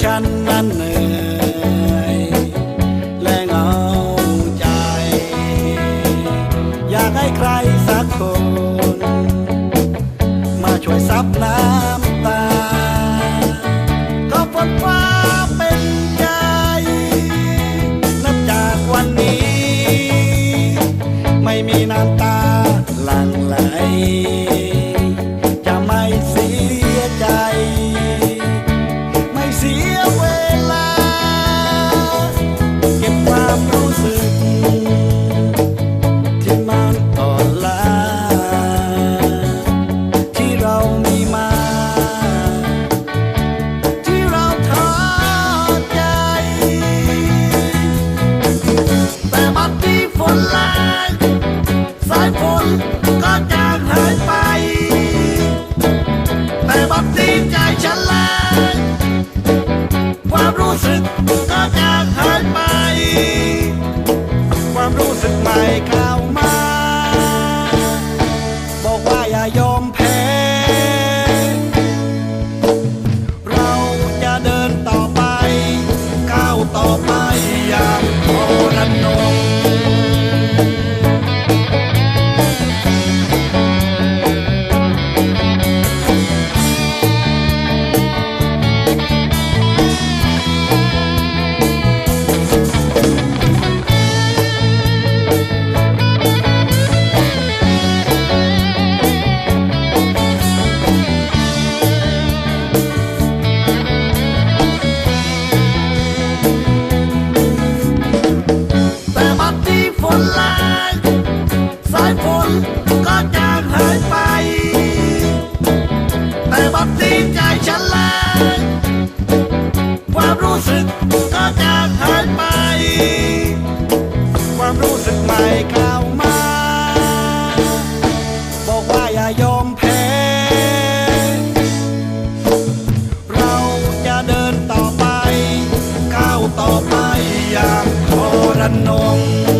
ฉันนั้นเหนื่อยและเหงาใจ อยากให้ใครสักคน มาช่วยซับน้ำตาขอบคุฟ้าเป็นใจ นับจากวันนี้ ไม่มีน้ำตา take ระนอง